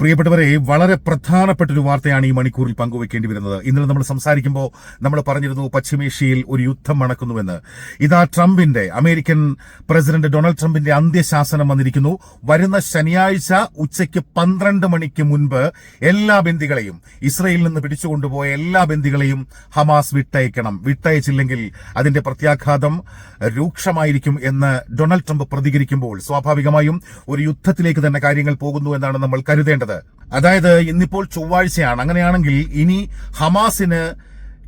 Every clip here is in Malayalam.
പ്രിയപ്പെട്ടവരെ വളരെ പ്രധാനപ്പെട്ട ഒരു വാർത്തയാണ് ഈ മണിക്കൂറിൽ പങ്കുവെക്കേണ്ടി വരുന്നത്. ഇന്നലെ നമ്മൾ സംസാരിക്കുമ്പോൾ നമ്മൾ പറഞ്ഞിരുന്നു പശ്ചിമേഷ്യയിൽ ഒരു യുദ്ധം നടക്കുന്നുവെന്ന്. ഇതാ ട്രംപിന്റെ അമേരിക്കൻ പ്രസിഡന്റ് ഡൊണാൾഡ് ട്രംപിന്റെ അന്ത്യശാസനം വന്നിരിക്കുന്നു. വരുന്ന ശനിയാഴ്ച ഉച്ചയ്ക്ക് പന്ത്രണ്ട് മണിക്ക് മുൻപ് എല്ലാ ബന്ദികളെയും ഇസ്രയേലിൽ നിന്ന് പിടിച്ചുകൊണ്ടുപോയ എല്ലാ ബന്ദികളെയും ഹമാസ് വിട്ടയക്കണം. വിട്ടയച്ചില്ലെങ്കിൽ അതിന്റെ പ്രത്യാഘാതം രൂക്ഷമായിരിക്കും എന്ന് ഡൊണാൾഡ് ട്രംപ് പ്രതികരിക്കുമ്പോൾ സ്വാഭാവികമായും ഒരു യുദ്ധത്തിലേക്ക് തന്നെ കാര്യങ്ങൾ പോകുന്നു എന്നാണ് നമ്മൾ കരുതേണ്ടത്. അതായത് ഇന്നിപ്പോൾ ചൊവ്വാഴ്ചയാണ്. അങ്ങനെയാണെങ്കിൽ ഇനി ഹമാസിന്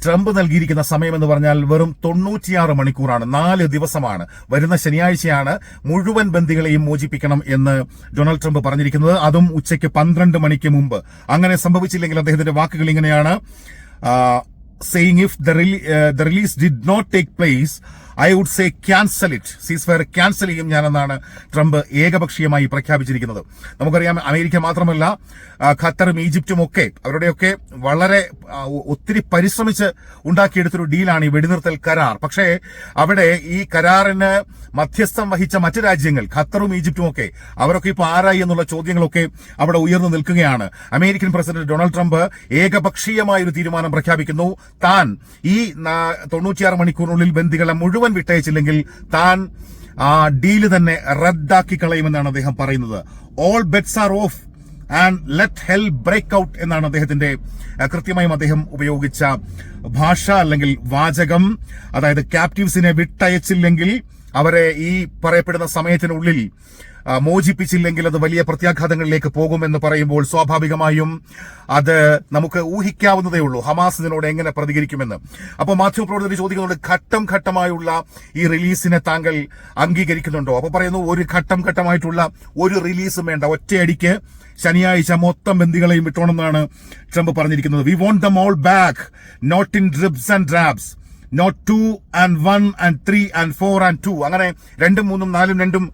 ട്രംപ് നൽകിയിരിക്കുന്ന സമയം എന്ന് പറഞ്ഞാൽ വെറും തൊണ്ണൂറ്റിയാറ് മണിക്കൂറാണ്. നാല് ദിവസമാണ്. വരുന്ന ശനിയാഴ്ചയാണ് മുഴുവൻ ബന്ദികളെയും മോചിപ്പിക്കണം എന്ന് ഡൊണാൾഡ് ട്രംപ് പറഞ്ഞിരിക്കുന്നത്. അതും ഉച്ചയ്ക്ക് പന്ത്രണ്ട് മണിക്ക് മുമ്പ്. അങ്ങനെ സംഭവിച്ചില്ലെങ്കിൽ അദ്ദേഹത്തിന്റെ വാക്കുകൾ ഇങ്ങനെയാണ്. Saying if the release did not take place I would say cancel it cease fire cancel ചെയ്യും ഞാനെന്നാണ് ട്രംപ് ഏകപക്ഷീയമായി പ്രഖ്യാപിച്ചിരിക്കുന്നത്. നമുക്കറിയാം അമേരിക്ക മാത്രമല്ല ഖത്തറും ഈജിപ്തും ഒക്കെ അവരുടെയൊക്കെ വളരെ ഒത്തിരി പരിശ്രമിച്ച് ഉണ്ടാക്കിയെടുത്തൊരു ഡീലാണ് ഈ വെടിനിർത്തൽ കരാർ. പക്ഷേ അവിടെ ഈ കരാറിന് മധ്യസ്ഥം വഹിച്ച മറ്റ് രാജ്യങ്ങൾ ഖത്തറും ഈജിപ്തും ഒക്കെ അവരൊക്കെ ഇപ്പോൾ ആരായി എന്നുള്ള ചോദ്യങ്ങളൊക്കെ അവിടെ ഉയർന്നു നിൽക്കുകയാണ്. അമേരിക്കൻ പ്രസിഡന്റ് ഡൊണാൾഡ് ട്രംപ് ഏകപക്ഷീയമായ ഒരു തീരുമാനം പ്രഖ്യാപിക്കുന്നു. താൻ ഈ തൊണ്ണൂറ്റിയാറ് മണിക്കൂറിനുള്ളിൽ ബന്ദികളെ മുഴുവൻ വിട്ടയച്ചില്ലെങ്കിൽ താൻ ആ ഡീൽ തന്നെ റദ്ദാക്കി കളയുമെന്നാണ് അദ്ദേഹം പറയുന്നത്. All bets are off and let hell break out എന്നാണ് അദ്ദേഹത്തിന്റെ കൃത്യമായും അദ്ദേഹം ഉപയോഗിച്ച ഭാഷ അല്ലെങ്കിൽ വാചകം. അതായത് ക്യാപ്റ്റീവ്സിനെ വിട്ടയച്ചില്ലെങ്കിൽ അവരെ ഈ പറയപ്പെടുന്ന സമയത്തിനുള്ളിൽ മോചിപ്പിച്ചില്ലെങ്കിൽ അത് വലിയ പ്രത്യാഘാതങ്ങളിലേക്ക് പോകുമെന്ന് പറയുമ്പോൾ സ്വാഭാവികമായും അത് നമുക്ക് ഊഹിക്കാവുന്നതേ ഉള്ളൂ. ഹമാസ് ഇതിനോട് എങ്ങനെ പ്രതികരിക്കുമെന്ന്. അപ്പോൾ മാധ്യമപ്രവർത്തകർ ചോദിക്കുന്നുണ്ട് ഘട്ടം ഘട്ടമായുള്ള ഈ റിലീസിനെ താങ്കൾ അംഗീകരിക്കുന്നുണ്ടോ? അപ്പോൾ പറയുന്നു ഒരു ഘട്ടം ഘട്ടമായിട്ടുള്ള ഒരു റിലീസും വേണ്ട. ഒറ്റയടിക്ക് ശനിയാഴ്ച മൊത്തം ബന്ദികളെയും വിട്ടോണമെന്നാണ് ട്രംപ് പറഞ്ഞിരിക്കുന്നത്. We want them all back not in dribs and drabs not two and one and three and four and two അങ്ങനെ രണ്ടും മൂന്നും നാലും രണ്ടും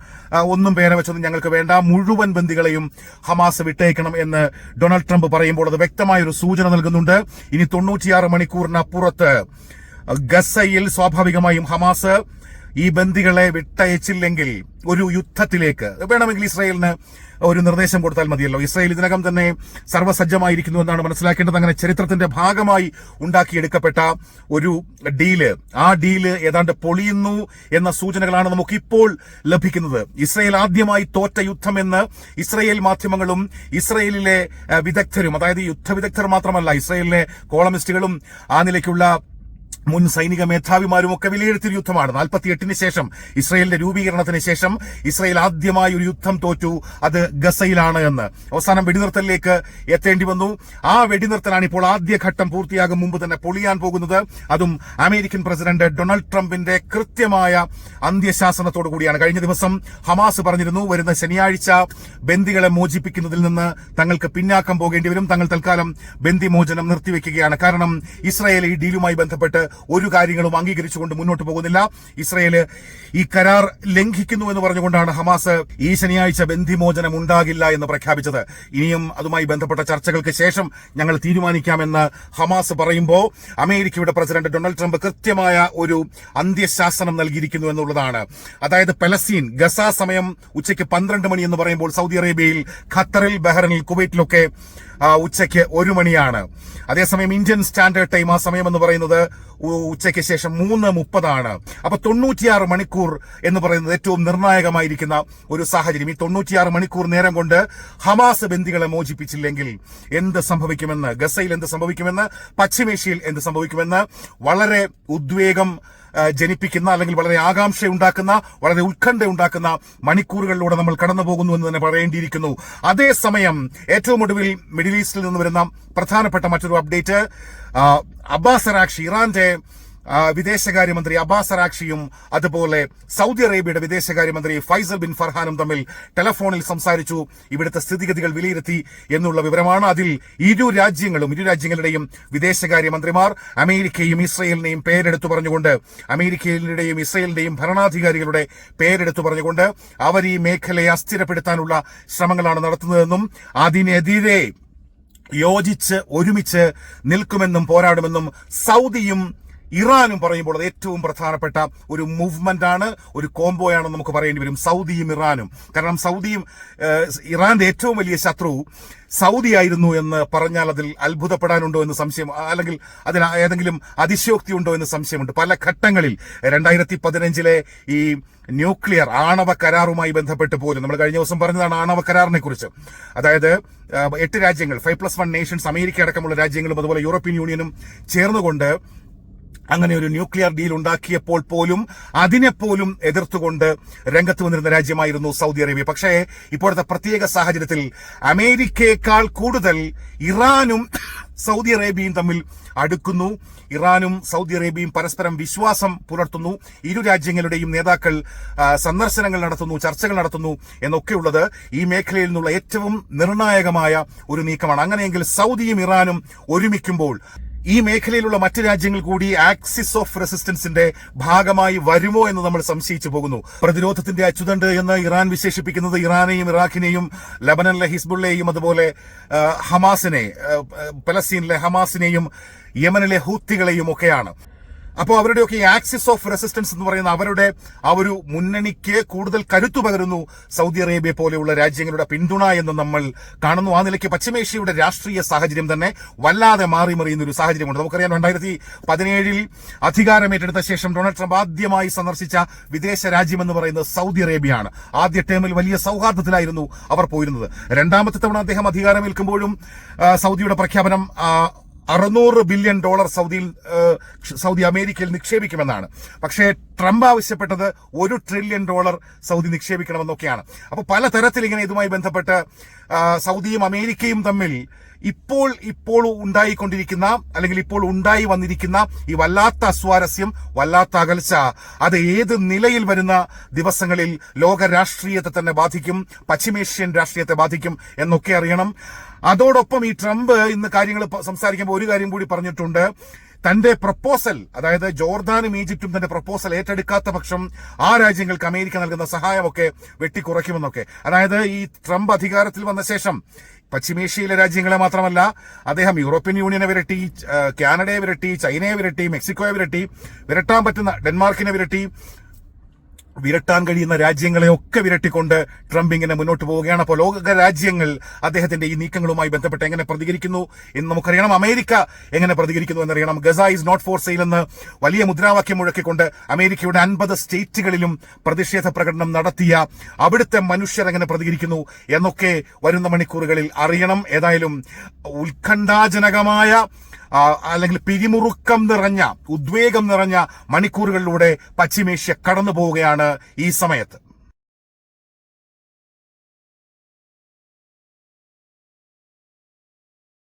ഒന്നും പേരെ വെച്ചൊന്നും ഞങ്ങൾക്ക് വേണ്ട. മുഴുവൻ ബന്ദികളെയും ഹമാസ് വിട്ടേക്കണം എന്ന് ഡൊണാൾഡ് ട്രംപ് പറയുമ്പോൾ അത് വ്യക്തമായ ഒരു സൂചന നൽകുന്നുണ്ട്. ഇനി തൊണ്ണൂറ്റിയാറ് മണിക്കൂറിനപ്പുറത്ത് ഗസയിൽ സ്വാഭാവികമായും ഹമാസ് ഈ ബന്ദികളെ വിട്ടയച്ചില്ലെങ്കിൽ ഒരു യുദ്ധത്തിലേക്ക്. വേണമെങ്കിൽ ഇസ്രായേലിന് ഒരു നിർദ്ദേശം കൊടുത്താൽ മതിയല്ലോ. ഇസ്രായേൽ ഇതിനകം തന്നെ സർവസജ്ജമായിരിക്കുന്നു എന്നാണ് മനസ്സിലാക്കേണ്ടത്. അങ്ങനെ ചരിത്രത്തിന്റെ ഭാഗമായി ഉണ്ടാക്കിയെടുക്കപ്പെട്ട ഒരു ഡീൽ. ആ ഡീൽ ഏതാണ്ട് പൊളിയുന്നു എന്ന സൂചനകളാണ് നമുക്ക് ഇപ്പോൾ ലഭിക്കുന്നത്. ഇസ്രായേൽ ആദ്യമായി തോറ്റ യുദ്ധമെന്ന് ഇസ്രായേൽ മാധ്യമങ്ങളും ഇസ്രായേലിലെ വിദഗ്ധരും അതായത് യുദ്ധ വിദഗ്ധർ മാത്രമല്ല ഇസ്രായേലിലെ കോളമിസ്റ്റുകളും ആ നിലയ്ക്കുള്ള മുൻ സൈനിക മേധാവിമാരും ഒക്കെ വിലയിരുത്തിയ യുദ്ധമാണ്. നാൽപ്പത്തിയെട്ടിന് ശേഷം ഇസ്രയേലിന്റെ രൂപീകരണത്തിന് ശേഷം ഇസ്രയേൽ ആദ്യമായി ഒരു യുദ്ധം തോറ്റു. അത് ഗസയിലാണ് എന്ന്. അവസാനം വെടിനിർത്തലിലേക്ക് എത്തേണ്ടി വന്നു. ആ വെടിനിർത്തലാണ് ഇപ്പോൾ ആദ്യഘട്ടം പൂർത്തിയാകും. മുമ്പ് തന്നെ പൊളിയാൻ പോകുന്നത്. അതും അമേരിക്കൻ പ്രസിഡന്റ് ഡൊണാൾഡ് ട്രംപിന്റെ കൃത്യമായ അന്ത്യശാസനത്തോടു കൂടിയാണ്. കഴിഞ്ഞ ദിവസം ഹമാസ് പറഞ്ഞിരുന്നു വരുന്ന ശനിയാഴ്ച ബന്ദികളെ മോചിപ്പിക്കുന്നതിൽ നിന്ന് തങ്ങൾക്ക് പിന്നാക്കം പോകേണ്ടി വരും. തങ്ങൾ തൽക്കാലം ബന്ദിമോചനം നിർത്തിവെക്കുകയാണ്. കാരണം ഇസ്രായേൽ ഈ ഡീലുമായി ബന്ധപ്പെട്ട് ഒരു കാര്യങ്ങളും അംഗീകരിച്ചുകൊണ്ട് മുന്നോട്ട് പോകുന്നില്ല. ഇസ്രായേൽ ഈ കരാർ ലംഘിക്കുന്നു എന്ന് പറഞ്ഞുകൊണ്ടാണ് ഹമാസ് ഈ ശനിയാഴ്ച ബന്ധിമോചനം ഉണ്ടാകില്ല എന്ന് പ്രഖ്യാപിച്ചത്. ഇനിയും അതുമായി ബന്ധപ്പെട്ട ചർച്ചകൾക്ക് ശേഷം ഞങ്ങൾ തീരുമാനിക്കാമെന്ന് ഹമാസ് പറയുമ്പോൾ അമേരിക്കയുടെ പ്രസിഡന്റ് ഡൊണാൾഡ് ട്രംപ് കൃത്യമായ ഒരു അന്ത്യശാസനം നൽകിയിരിക്കുന്നു എന്നുള്ളതാണ്. അതായത് പലസ്തീൻ ഗസ സമയം ഉച്ചയ്ക്ക് പന്ത്രണ്ട് മണി എന്ന് പറയുമ്പോൾ സൗദി അറേബ്യയിൽ ഖത്തറിൽ ബഹ്റിനിൽ കുവൈറ്റിലൊക്കെ ഉച്ചയ്ക്ക് ഒരു മണിയാണ്. അതേസമയം ഇന്ത്യൻ സ്റ്റാൻഡേർഡ് ടൈം ആ സമയം എന്ന് പറയുന്നത് ഉച്ചയ്ക്ക് ശേഷം മൂന്ന് മുപ്പതാണ്. അപ്പൊ തൊണ്ണൂറ്റിയാറ് മണിക്കൂർ എന്ന് പറയുന്നത് ഏറ്റവും നിർണായകമായിരിക്കുന്ന ഒരു സാഹചര്യം. ഈ തൊണ്ണൂറ്റിയാറ് മണിക്കൂർ നേരം കൊണ്ട് ഹമാസ് ബന്ദികളെ മോചിപ്പിച്ചില്ലെങ്കിൽ എന്ത് സംഭവിക്കുമെന്ന് ഗസയിൽ എന്ത് സംഭവിക്കുമെന്ന് പശ്ചിമേഷ്യയിൽ എന്ത് സംഭവിക്കുമെന്ന് വളരെ ഉദ്വേഗം ജനിപ്പിക്കുന്ന അല്ലെങ്കിൽ വളരെ ആകാംക്ഷ ഉണ്ടാക്കുന്ന വളരെ ഉത്കണ്ഠ ഉണ്ടാക്കുന്ന മണിക്കൂറുകളിലൂടെ നമ്മൾ കടന്നു പോകുന്നു എന്ന് തന്നെ പറയേണ്ടിയിരിക്കുന്നു. അതേസമയം ഏറ്റവും ഒടുവിൽ മിഡിൽ ഈസ്റ്റിൽ നിന്ന് വരുന്ന പ്രധാനപ്പെട്ട മറ്റൊരു അപ്ഡേറ്റ് അബ്ബാസ് അറാക്ഷി ഇറാന്റെ വിദേശകാര്യമന്ത്രി അബ്ബാസ് അറാക്ഷിയും അതുപോലെ സൗദി അറേബ്യയുടെ വിദേശകാര്യമന്ത്രി ഫൈസൽ ബിൻ ഫർഹാനും തമ്മിൽ ടെലഫോണിൽ സംസാരിച്ചു. ഇവിടുത്തെ സ്ഥിതിഗതികൾ വിലയിരുത്തി എന്നുള്ള വിവരമാണ് അതിൽ ഇരു രാജ്യങ്ങളും ഇരു രാജ്യങ്ങളുടെയും വിദേശകാര്യമന്ത്രിമാർ അമേരിക്കയും ഇസ്രയേലിനെയും പേരെടുത്തു പറഞ്ഞുകൊണ്ട് അമേരിക്കയിലുടെയും ഇസ്രയേലിന്റെയും ഭരണാധികാരികളുടെ പേരെടുത്തു പറഞ്ഞുകൊണ്ട് അവർ ഈ മേഖലയെ അസ്ഥിരപ്പെടുത്താനുള്ള ശ്രമങ്ങളാണ് നടത്തുന്നതെന്നും അതിനെതിരെ യോജിച്ച് ഒരുമിച്ച് നിൽക്കുമെന്നും പോരാടുമെന്നും സൗദിയും ഇറാനും പറയുമ്പോൾ അത് ഏറ്റവും പ്രധാനപ്പെട്ട ഒരു മൂവ്മെന്റ് ആണ് ഒരു കോംബോയാണ് നമുക്ക് പറയേണ്ടി വരും. സൗദിയും ഇറാനും. കാരണം സൗദിയും ഇറാന്റെ ഏറ്റവും വലിയ ശത്രു സൗദി ആയിരുന്നു എന്ന് പറഞ്ഞാൽ അതിൽ അത്ഭുതപ്പെടാനുണ്ടോ എന്ന് സംശയം അല്ലെങ്കിൽ അതിൽ ഏതെങ്കിലും അതിശയോക്തി ഉണ്ടോ എന്ന് സംശയമുണ്ട്. പല ഘട്ടങ്ങളിൽ രണ്ടായിരത്തി പതിനഞ്ചിലെ ഈ ന്യൂക്ലിയർ ആണവ കരാറുമായി ബന്ധപ്പെട്ട് പോലും നമ്മൾ കഴിഞ്ഞ ദിവസം പറഞ്ഞതാണ് ആണവ കരാറിനെ കുറിച്ച് അതായത് എട്ട് രാജ്യങ്ങൾ five plus one nations America അടക്കമുള്ള രാജ്യങ്ങളും അതുപോലെ യൂറോപ്യൻ യൂണിയനും ചേർന്നുകൊണ്ട് അങ്ങനെ ഒരു ന്യൂക്ലിയർ ഡീൽ ഉണ്ടാക്കിയപ്പോൾ പോലും അതിനെ പോലും എതിർത്തുകൊണ്ട് രംഗത്ത് വന്നിരുന്ന രാജ്യമായിരുന്നു സൗദി അറേബ്യ. പക്ഷേ ഇപ്പോഴത്തെ പ്രത്യേക സാഹചര്യത്തിൽ അമേരിക്കയെക്കാൾ കൂടുതൽ ഇറാനും സൗദി അറേബ്യയും തമ്മിൽ അടുക്കുന്നു. ഇറാനും സൗദി അറേബ്യയും പരസ്പരം വിശ്വാസം പുലർത്തുന്നു. ഇരു രാജ്യങ്ങളുടെയും നേതാക്കൾ സന്ദർശനങ്ങൾ നടത്തുന്നു ചർച്ചകൾ നടത്തുന്നു എന്നൊക്കെയുള്ളത് ഈ മേഖലയിൽ നിന്നുള്ള ഏറ്റവും നിർണായകമായ ഒരു നീക്കമാണ്. അങ്ങനെയെങ്കിൽ സൗദിയും ഇറാനും ഒരുമിക്കുമ്പോൾ ഈ മേഖലയിലുള്ള മറ്റ് രാജ്യങ്ങൾ കൂടി ആക്സിസ് ഓഫ് റെസിസ്റ്റൻസിന്റെ ഭാഗമായി വരുമോ എന്ന് നമ്മൾ സംശയിച്ചു പോകുന്നു. പ്രതിരോധത്തിന്റെ അച്ചുതണ്ട് എന്ന് ഇറാൻ വിശേഷിപ്പിക്കുന്നത് ഇറാനെയും ഇറാഖിനെയും ലബനനിലെ ഹിസ്ബുള്ളയെയും അതുപോലെ ഹമാസിനെ പലസ്തീനിലെ ഹമാസിനെയും യമനിലെ ഹൂത്തികളെയും ഒക്കെയാണ്. അപ്പോൾ അവരുടെയൊക്കെ ഈ ആക്സിസ് ഓഫ് റെസിസ്റ്റൻസ് എന്ന് പറയുന്ന അവരുടെ ആ ഒരു മുന്നണിക്ക് കൂടുതൽ കരുത്തു പകരുന്നു. സൗദി അറേബ്യ പോലെയുള്ള രാജ്യങ്ങളുടെ പിന്തുണ എന്ന് നമ്മൾ കാണുന്നു. ആ നിലയ്ക്ക് പശ്ചിമേഷ്യയുടെ രാഷ്ട്രീയ സാഹചര്യം തന്നെ വല്ലാതെ മാറി മറിയുന്ന ഒരു സാഹചര്യമുണ്ട്. നമുക്കറിയാം രണ്ടായിരത്തി പതിനേഴിൽ അധികാരമേറ്റെടുത്ത ശേഷം ഡൊണാൾഡ് ട്രംപ് ആദ്യമായി സന്ദർശിച്ച വിദേശ രാജ്യമെന്ന് പറയുന്നത് സൗദി അറേബ്യയാണ്. ആദ്യ ടേമിൽ വലിയ സൗഹാർദ്ദത്തിലായിരുന്നു അവർ പോയിരുന്നത്. രണ്ടാമത്തെ തവണ അദ്ദേഹം അധികാരമേൽക്കുമ്പോഴും സൗദിയുടെ പ്രഖ്യാപനം അറുന്നൂറ് ബില്യൺ ഡോളർ സൗദിയിൽ സൗദി അമേരിക്കയിൽ നിക്ഷേപിക്കുമെന്നാണ്. പക്ഷേ ട്രംപ് ആവശ്യപ്പെട്ടത് ഒരു ട്രില്യൺ ഡോളർ സൗദി നിക്ഷേപിക്കണമെന്നൊക്കെയാണ്. അപ്പോൾ പലതരത്തിൽ ഇങ്ങനെ ഇതുമായി ബന്ധപ്പെട്ട് സൗദിയും അമേരിക്കയും തമ്മിൽ ഇപ്പോൾ ഇപ്പോൾ ഉണ്ടായിക്കൊണ്ടിരിക്കുന്ന അല്ലെങ്കിൽ ഇപ്പോൾ ഉണ്ടായി വന്നിരിക്കുന്ന ഈ വല്ലാത്ത അസ്വാരസ്യം വല്ലാത്ത അകൽച്ച അത് ഏത് നിലയിൽ വരുന്ന ദിവസങ്ങളിൽ ലോക രാഷ്ട്രീയത്തെ തന്നെ ബാധിക്കും പശ്ചിമേഷ്യൻ രാഷ്ട്രീയത്തെ ബാധിക്കും എന്നൊക്കെ അറിയണം. അതോടൊപ്പം ഈ ട്രംപ് ഇന്ന് കാര്യങ്ങൾ സംസാരിക്കുമ്പോൾ ഒരു കാര്യം കൂടി പറഞ്ഞിട്ടുണ്ട്. തന്റെ പ്രപ്പോസൽ അതായത് ജോർദാനും ഈജിപ്തും തന്റെ പ്രപ്പോസൽ ഏറ്റെടുക്കാത്ത പക്ഷം ആ രാജ്യങ്ങൾക്ക് അമേരിക്ക നൽകുന്ന സഹായമൊക്കെ വെട്ടിക്കുറയ്ക്കുമെന്നൊക്കെ. അതായത് ഈ ട്രംപ് അധികാരത്തിൽ വന്ന ശേഷം പശ്ചിമേഷ്യയിലെ രാജ്യങ്ങളെ മാത്രമല്ല അദ്ദേഹം യൂറോപ്യൻ യൂണിയനെ വിരട്ടി കാനഡയെ വിരട്ടി ചൈനയെ വിരട്ടി മെക്സിക്കോയെ വിരട്ടി വിരട്ടാൻ പറ്റുന്ന ഡെൻമാർക്കിനെ വിരട്ടി വിരട്ടാൻ കഴിയുന്ന രാജ്യങ്ങളെ ഒക്കെ വിരട്ടിക്കൊണ്ട് ട്രംപ് ഇങ്ങനെ മുന്നോട്ട് പോവുകയാണ്. അപ്പോൾ ലോക രാജ്യങ്ങൾ അദ്ദേഹത്തിന്റെ ഈ നീക്കങ്ങളുമായി ബന്ധപ്പെട്ട് എങ്ങനെ പ്രതികരിക്കുന്നു എന്ന് നമുക്കറിയണം. അമേരിക്ക എങ്ങനെ പ്രതികരിക്കുന്നു എന്നറിയണം. Gaza is not for sale എന്ന് വലിയ മുദ്രാവാക്യം മുഴക്കിക്കൊണ്ട് അമേരിക്കയുടെ അൻപത് സ്റ്റേറ്റുകളിലും പ്രതിഷേധ പ്രകടനം നടത്തിയ അവിടുത്തെ മനുഷ്യർ എങ്ങനെ പ്രതികരിക്കുന്നു എന്നൊക്കെ വരുന്ന മണിക്കൂറുകളിൽ അറിയണം. ഏതായാലും ഉത്കണ്ഠാജനകമായ അല്ലെങ്കിൽ പിരിമുറുക്കം നിറഞ്ഞ ഉദ്വേഗം നിറഞ്ഞ മണിക്കൂറുകളിലൂടെ പശ്ചിമേഷ്യ കടന്നു പോവുകയാണ് ഈ സമയത്ത്.